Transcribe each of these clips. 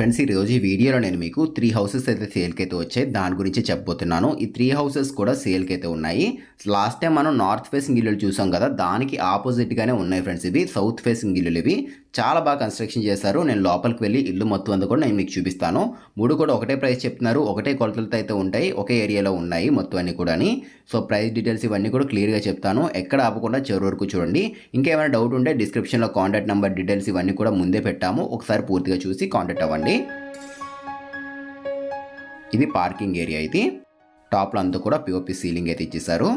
Friends ఈ రోజు ఈ వీడియోలో నేను మీకు త్రీ హౌసెస్ అయితే సేల్కి అయితే వచ్చాయి. దాని గురించి చెప్పబోతున్నాను. ఈ త్రీ హౌసెస్ కూడా సేల్కి అయితే ఉన్నాయి. లాస్ట్ టైం మనం నార్త్ ఫేసింగ్ ఇల్లులు చూసాం కదా దానికి ఆపోజిట్గానే ఉన్నాయి ఫ్రెండ్స్ ఇవి. సౌత్ ఫేసింగ్ ఇల్లులు ఇవి. చాలా బాగా కన్స్ట్రక్షన్ చేశారు. నేను లోపలికి వెళ్ళి ఇల్లు మొత్తం అంతా కూడా నేను మీకు చూపిస్తాను. మూడు కూడా ఒకటే ప్రైస్ చెప్తున్నారు. ఒకటే కొలతలతో అయితే ఉంటాయి. ఒకే ఏరియాలో ఉన్నాయి మొత్తం అన్ని కూడా సో ప్రైస్ డీటెయిల్స్ ఇవన్నీ కూడా క్లియర్గా చెప్తాను. ఎక్కడ ఆపకుండా చివరి వరకు చూడండి. ఇంకేమైనా డౌట్ ఉంటే డిస్క్రిప్షన్లో కాంటాక్ట్ నెంబర్ డీటెయిల్స్ ఇవన్నీ కూడా ముందే పెట్టాము. ఒకసారి పూర్తిగా చూసి కాంటాక్ట్ అవ్వండి. ఇది పార్కింగ్ ఏరియా ఇది. టాప్లో అంతా కూడా పిఓపి సీలింగ్ అయితే ఇచ్చేసారు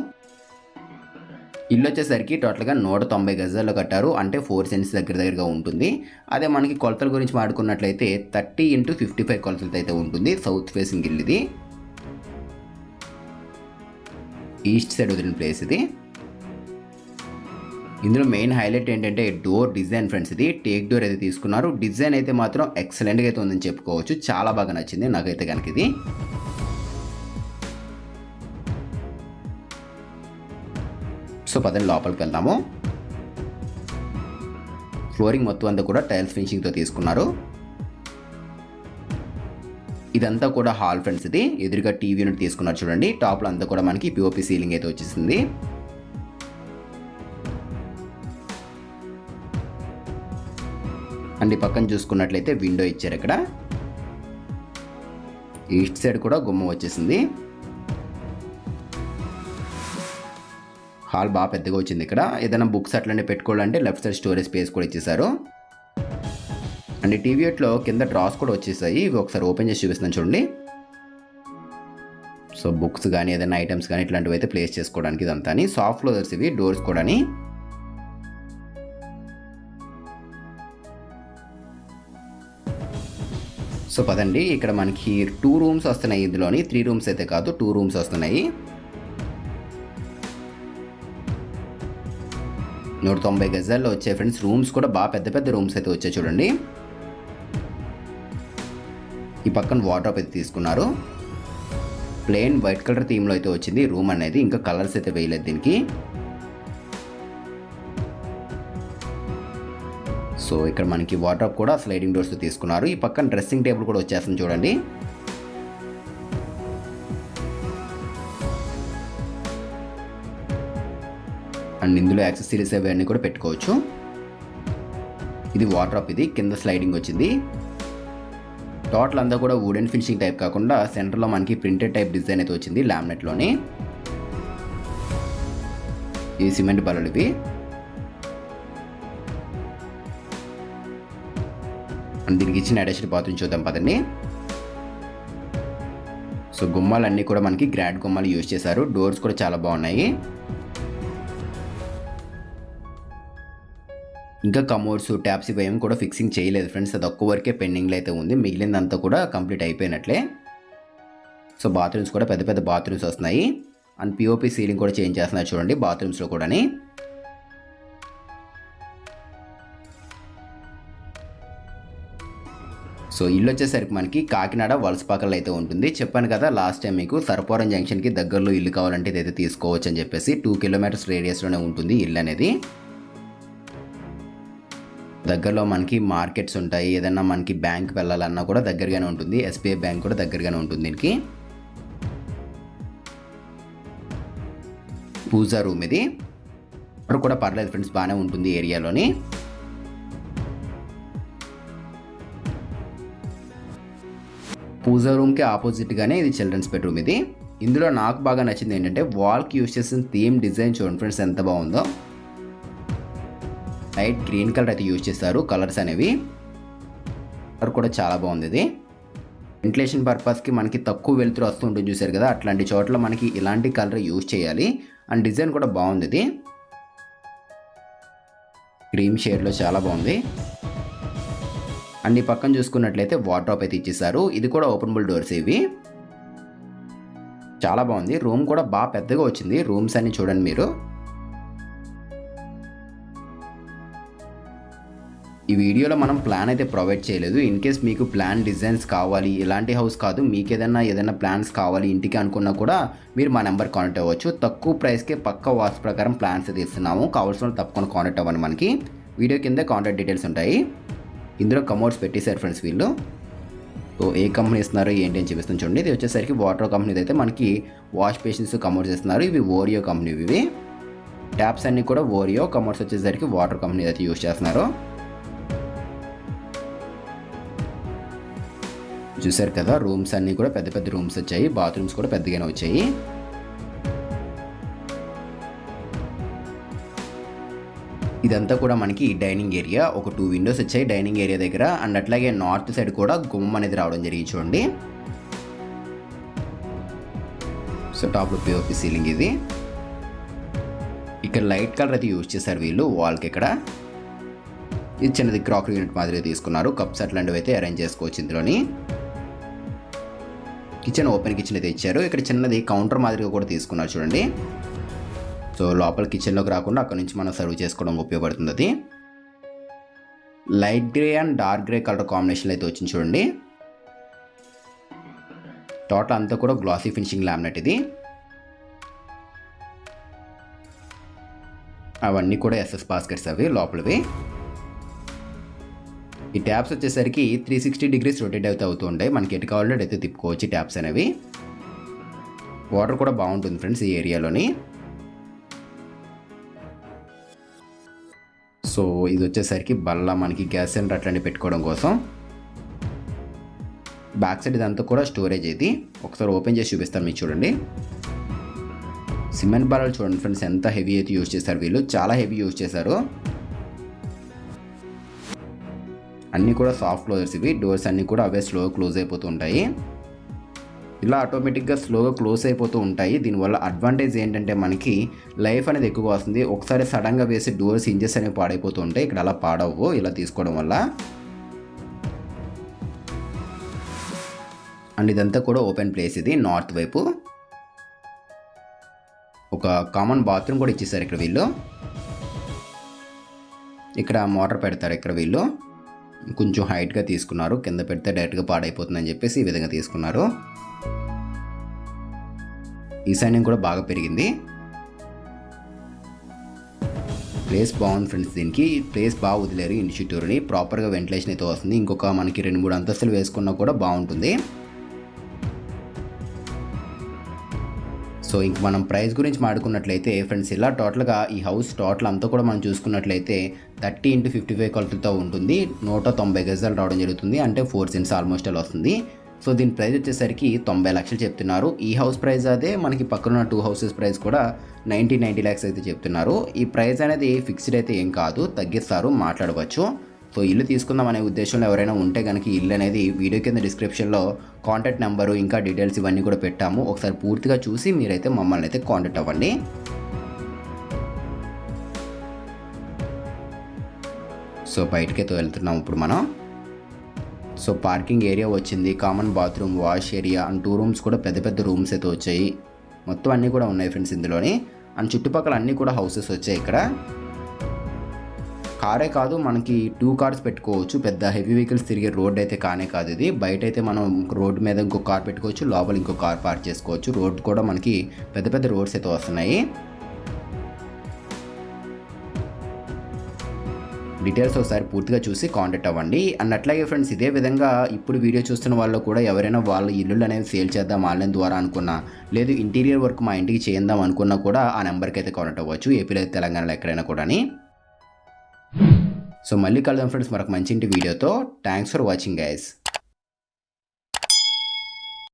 ఇల్లు వచ్చేసరికి టోటల్గా నూట తొంభై గజాల్లో కట్టారు. అంటే ఫోర్ సెంట్స్ దగ్గర దగ్గరగా ఉంటుంది. అదే మనకి కొలతల గురించి మాట్లాడుకున్నట్లయితే థర్టీ ఇంటూ ఫిఫ్టీ ఫైవ్ కొలతలతో అయితే ఉంటుంది. సౌత్ ఫేసింగ్ ఇల్లు ఇది. ఈస్ట్ సైడ్ వదిలిన ప్లేస్ ఇది. ఇందులో మెయిన్ హైలైట్ ఏంటంటే డోర్ డిజైన్ ఫ్రెండ్స్ ఇది టేక్ డోర్ అయితే తీసుకున్నారు. డిజైన్ అయితే మాత్రం ఎక్సలెంట్గా అయితే ఉందని చెప్పుకోవచ్చు. చాలా బాగా నచ్చింది నాకైతే కనుక ఇది. సో పదండి లోపలికి వెళ్దాము. ఫ్లోరింగ్ మొత్తం అంతా కూడా టైల్స్ ఫినిషింగ్తో తీసుకున్నారు. ఇదంతా కూడా హాల్ ఫ్రెండ్స్ ఇది ఎదురుగా టీవీ యూనిట్ తీసుకున్నారు చూడండి. టాప్లో అంతా కూడా మనకి పిఓపి సీలింగ్ అయితే వచ్చేసింది. అండ్ ఈ పక్కన చూసుకున్నట్లయితే విండో ఇచ్చారు ఇక్కడ. ఈస్ట్ సైడ్ కూడా గుమ్మ వచ్చేసింది. హాల్ బాగా పెద్దగా వచ్చింది ఇక్కడ. ఏదైనా బుక్స్ అట్లనే పెట్టుకోవాలంటే లెఫ్ట్ సైడ్ స్టోరేజ్ స్పేస్ కూడా ఇచ్చేసారు అండ్ టీవీ కింద డ్రాస్ కూడా వచ్చేసాయి. ఇవి ఒకసారి ఓపెన్ చేసి చూపిస్తున్నాను చూడండి. సో బుక్స్ కానీ ఏదైనా ఐటమ్స్ కానీ ఇట్లాంటివి అయితే ప్లేస్ చేసుకోవడానికి ఇదంతా సాఫ్ట్ క్లోజర్స్ ఇవి డోర్స్ కూడా సో పదండి ఇక్కడ మనకి టూ రూమ్స్ వస్తున్నాయి ఇందులోని. త్రీ రూమ్స్ అయితే కాదు టూ రూమ్స్ వస్తున్నాయి. నూట తొంభై గజాల్లో వచ్చే ఫ్రెండ్స్ రూమ్స్ కూడా బాగా పెద్ద పెద్ద రూమ్స్ అయితే వచ్చాయి చూడండి. ఈ పక్కన వాటర్ అయితే తీసుకున్నారు. ప్లెయిన్ వైట్ కలర్ థీమ్లో అయితే వచ్చింది. రూమ్ అనేది ఇంకా కలర్స్ అయితే వేయలేదు దీనికి. సో ఇక్కడ మనకి వాటర్ కూడా స్లైడింగ్ డోర్స్ తీసుకున్నారు. ఈ పక్కన డ్రెస్సింగ్ టేబుల్ కూడా వచ్చేస్తుంది చూడండి. అండ్ ఇందులో యాక్సెసరీస్ అవన్నీ కూడా పెట్టుకోవచ్చు. ఇది వాటర్ ఇది. కింద స్లైడింగ్ వచ్చింది. టోటల్ అంతా కూడా వుడెన్ ఫినిషింగ్ టైప్ కాకుండా సెంటర్లో మనకి ప్రింటెడ్ టైప్ డిజైన్ అయితే వచ్చింది లామినెట్లోని ఈ సిమెంట్ బలలు ఇవి. దీనికి ఇచ్చిన అటాచ్డ్ బాత్రూమ్ చూద్దాం పదండి. సో గుమ్మాలన్నీ కూడా మనకి గ్రాండ్ గుమ్మాలు యూజ్ చేశారు. డోర్స్ కూడా చాలా బాగున్నాయి. ఇంకా కమోడ్స్ ట్యాప్స్ ఇవేం కూడా ఫిక్సింగ్ చేయలేదు ఫ్రెండ్స్ అది ఒక్క వరకే పెండింగ్లో అయితే ఉంది. మిగిలిందంతా కూడా కంప్లీట్ అయిపోయినట్లే. సో బాత్రూమ్స్ కూడా పెద్ద పెద్ద బాత్రూమ్స్ వస్తున్నాయి. అండ్ పిఓపి సీలింగ్ కూడా చేంజ్ చేస్తున్నారు చూడండి బాత్రూమ్స్లో కూడాని. సో ఇల్లు వచ్చేసరికి మనకి కాకినాడ వలసపాకల్లో అయితే ఉంటుంది. చెప్పాను కదా లాస్ట్ టైం మీకు సర్పవరం జంక్షన్కి దగ్గరలో ఇల్లు కావాలంటే ఇదైతే తీసుకోవచ్చు అని చెప్పేసి టూ కిలోమీటర్స్ రేడియస్లోనే ఉంటుంది ఇల్లు అనేది. దగ్గరలో మనకి మార్కెట్స్ ఉంటాయి. ఏదన్నా మనకి బ్యాంక్ వెళ్ళాలన్నా కూడా దగ్గరగానే ఉంటుంది. ఎస్బీఐ బ్యాంక్ కూడా దగ్గరగానే ఉంటుంది దీనికి. పూజా రూమ్ ఇది. అక్కడ కూడా పర్లేదు ఫ్రెండ్స్ బాగానే ఉంటుంది ఏరియాలోని. పూజా రూమ్కి ఆపోజిట్గానే ఇది చిల్డ్రన్స్ బెడ్రూమ్ ఇది. ఇందులో నాకు బాగా నచ్చింది ఏంటంటే వాల్కి యూస్ చేసిన థీమ్ డిజైన్ చూడండి ఫ్రెండ్స్ ఎంత బాగుందో. లైట్ గ్రీన్ కలర్ అయితే యూజ్ చేస్తారు కలర్స్ అనేవి. కలర్ కూడా చాలా బాగుంది ఇది. వెంటిలేషన్ పర్పస్కి మనకి తక్కువ వెలుతురు వస్తూ ఉంటుంది చూసారు కదా అట్లాంటి చోట్ల మనకి ఇలాంటి కలర్ యూజ్ చేయాలి. అండ్ డిజైన్ కూడా బాగుంది ఇది. క్రీమ్ షేడ్లో చాలా బాగుంది. అండ్ ఈ పక్కన చూసుకున్నట్లయితే వాటర్ అయితే ఇచ్చేసారు ఇది కూడా ఓపెనబుల్ డోర్స్ ఇవి. చాలా బాగుంది. రూమ్ కూడా బాగా పెద్దగా వచ్చింది. రూమ్స్ అన్ని చూడండి మీరు. ఈ వీడియోలో మనం ప్లాన్ అయితే ప్రొవైడ్ చేయలేదు. ఇన్ కేస్ మీకు ప్లాన్ డిజైన్స్ కావాలి ఇలాంటి హౌస్ కాదు మీకు ఏదైనా ఏదైనా ప్లాన్స్ కావాలి ఇంటికి అనుకున్నా కూడా మీరు మా నెంబర్ కాంటాక్ట్ అవ్వచ్చు. తక్కువ ప్రైస్కే పక్క వాస్తు ప్రకారం ప్లాన్స్ అయితే ఇస్తున్నాము. కావాల్సిన వాళ్ళు తప్పకుండా కాంటాక్ట్ అవ్వండి మనకి. వీడియో కింద కాంటాక్ట్ డీటెయిల్స్ ఉంటాయి. ఇందులో కమోడ్స్ పెట్టేశారు ఫ్రెండ్స్ వీళ్ళు. సో ఏ కంపెనీ ఇస్తున్నారు ఏంటి అని చూపిస్తాను చూడండి. ఇది వచ్చేసరికి వాటర్ కంపెనీ అయితే మనకి వాష్ బేసిన్స్ కమోడ్స్ ఇస్తున్నారు. ఇవి ఓరియో కంపెనీ ఇవి. ట్యాప్స్ అన్నీ కూడా ఓరియో కమోడ్స్ వచ్చేసరికి వాటర్ కంపెనీ అయితే యూస్ చేస్తున్నారు. చూసారు కదా రూమ్స్ అన్నీ కూడా పెద్ద పెద్ద రూమ్స్ వచ్చాయి. బాత్రూమ్స్ కూడా పెద్దగానే వచ్చాయి. ఇదంతా కూడా మనకి డైనింగ్ ఏరియా. ఒక టూ విండోస్ వచ్చాయి డైనింగ్ ఏరియా దగ్గర. అండ్ అట్లాగే నార్త్ సైడ్ కూడా గుమ్మం అనేది రావడం జరిగింది చూడండి. సో టాప్ పిఓపి సీలింగ్ ఇది. ఇక్కడ లైట్ కలర్ అయితే యూజ్ చేశారు వీళ్ళు వాల్కి ఇక్కడ. ఇది చిన్నది క్రాకరీ యూనిట్ మాదిరిగా తీసుకున్నారు. కప్స్ అట్లాంటివి అయితే అరేంజ్ చేసుకోవచ్చు ఇందులోని. కిచెన్ ఓపెన్ కిచెన్ అయితే ఇచ్చారు. ఇక్కడ చిన్నది కౌంటర్ మాదిరిగా కూడా తీసుకున్నారు చూడండి. సో లోపల కిచెన్లోకి రాకుండా అక్కడ నుంచి మనం సర్వ్ చేసుకోవడం ఉపయోగపడుతుంది అది. Light grey and dark grey colour combination అయితే వచ్చింది చూడండి. టోటల్ అంతా కూడా గ్లాసీ ఫినిషింగ్ లామినేట్ ఇది. అవన్నీ కూడా ఎస్ఎస్ బాస్కెట్స్ అవి లోపలవి. ఈ ట్యాప్స్ వచ్చేసరికి త్రీ సిక్స్టీ డిగ్రీస్ రొటేట్ అయితే అవుతూ ఉంటాయి. మనకి ఎటు కావాలంటే అయితే తిప్పుకోవచ్చు ట్యాప్స్ అనేవి. వాటర్ కూడా బాగుంటుంది ఫ్రెండ్స్ ఈ ఏరియాలోని సో ఇది వచ్చేసరికి బల్ల మనకి గ్యాస్ సిలిండర్ అట్లాంటివి పెట్టుకోవడం కోసం. బ్యాక్ సైడ్ ఇదంతా కూడా స్టోరేజ్ ఇది. ఒకసారి ఓపెన్ చేసి చూపిస్తాను మీకు చూడండి. సిమెంట్ బల్లలు చూడండి ఫ్రెండ్స్ ఎంత హెవీ అయితే యూజ్ చేశారు వీళ్ళు. చాలా హెవీ యూజ్ చేశారు. అన్నీ కూడా సాఫ్ట్ క్లోజర్స్ ఇవి. డోర్స్ అన్నీ కూడా అవే స్లో క్లోజ్ అయిపోతుంటాయి ఇలా ఆటోమేటిక్గా స్లోగా క్లోజ్ అయిపోతూ ఉంటాయి. దీనివల్ల అడ్వాంటేజ్ ఏంటంటే మనకి లైఫ్ అనేది ఎక్కువ వస్తుంది. ఒకసారి సడన్గా వేసి డోర్స్ ఇంజెస్ అనేవి పాడైపోతూ ఉంటాయి. ఇక్కడ అలా పాడవు. ఇలా తీసుకోవడం వల్ల అండ్ ఇదంతా కూడా ఓపెన్ ప్లేస్ ఇది. నార్త్ వైపు ఒక కామన్ బాత్రూమ్ కూడా ఇచ్చేసారు ఇక్కడ వీళ్ళు. ఇక్కడ మోటార్ పెడతారు ఇక్కడ వీళ్ళు. కొంచెం హైట్గా తీసుకున్నారు. కింద పెడితే డైరెక్ట్గా పాడైపోతుందని చెప్పేసి ఈ విధంగా తీసుకున్నారు. ఈ సైన్యం కూడా బాగా పెరిగింది. ప్లేస్ బాగుంది ఫ్రెండ్స్ దీనికి. ప్లేస్ బాగా వదిలేరు ఇన్స్టిట్యూట్ని ప్రాపర్గా వెంటిలేషన్ అయితే వస్తుంది. ఇంకొక మనకి రెండు మూడు అంతస్తులు వేసుకున్నా కూడా బాగుంటుంది. సో ఇంక మనం ప్రైస్ గురించి మాడుకున్నట్లయితే ఫ్రెండ్స్ ఇలా టోటల్గా ఈ హౌస్ టోటల్ అంతా కూడా మనం చూసుకున్నట్లయితే థర్టీ ఇంటూ ఫిఫ్టీ ఫైవ్ కొలతలతో ఉంటుంది. నూట తొంభై గజాలు రావడం జరుగుతుంది. అంటే ఫోర్ సెంట్స్ ఆల్మోస్ట్ అలా వస్తుంది. సో దీని ప్రైస్ వచ్చేసరికి తొంభై లక్షలు చెప్తున్నారు. ఈ హౌస్ ప్రైస్ అదే మనకి పక్కన టూ హౌసెస్ ప్రైస్ కూడా నైంటీ నైంటీ ల్యాక్స్ అయితే చెప్తున్నారు. ఈ ప్రైస్ అనేది ఫిక్స్డ్ అయితే ఏం కాదు తగ్గిస్తారు మాట్లాడవచ్చు. సో ఇల్లు తీసుకుందాం అనే ఉద్దేశంలో ఎవరైనా ఉంటే కనుక ఇల్లు అనేది వీడియో కింద డిస్క్రిప్షన్లో కాంటాక్ట్ నెంబరు ఇంకా డీటెయిల్స్ ఇవన్నీ కూడా పెట్టాము. ఒకసారి పూర్తిగా చూసి మీరైతే మమ్మల్ని అయితే కాంటాక్ట్ అవ్వండి. సో బయటకైతే వెళ్తున్నాం ఇప్పుడు మనం. సో పార్కింగ్ ఏరియా వచ్చింది. Common bathroom wash area and two rooms కూడా పెద్ద పెద్ద రూమ్స్ అయితే వచ్చాయి. మొత్తం అన్నీ కూడా ఉన్నాయి ఫ్రెండ్స్ ఇందులోని. అండ్ చుట్టుపక్కల అన్నీ కూడా హౌసెస్ వచ్చాయి ఇక్కడ. కారే కాదు మనకి టూ కార్స్ పెట్టుకోవచ్చు. పెద్ద హెవీ వెహికల్స్ తిరిగే రోడ్ అయితే కానే కాదు ఇది. బయట అయితే మనం రోడ్ మీద ఇంకో కార్ పెట్టుకోవచ్చు లోపల ఇంకో కార్ పార్క్ చేసుకోవచ్చు. రోడ్ కూడా మనకి పెద్ద పెద్ద రోడ్స్ అయితే వస్తున్నాయి. డీటెయిల్స్ ఒకసారి పూర్తిగా చూసి కాంటాక్ట్ అవ్వండి. అండ్ అట్లాగే ఫ్రెండ్స్ ఇదే విధంగా ఇప్పుడు వీడియో చూస్తున్న వాళ్ళు కూడా ఎవరైనా వాళ్ళ ఇల్లులు అనేవి సేల్ చేద్దాం ఆన్లైన్ ద్వారా అనుకున్నా లేదు ఇంటీరియర్ వర్క్ మా ఇంటికి చేద్దాం అనుకున్నా కూడా ఆ నెంబర్కి అయితే కాంటాక్ట్ అవ్వచ్చు. ఏపీలో తెలంగాణలో ఎక్కడైనా కూడా సో మళ్ళీ కలుద్దాం ఫ్రెండ్స్ మరొక మంచి ఇంటి వీడియోతో థ్యాంక్స్ ఫర్ వాచింగ్ గైస్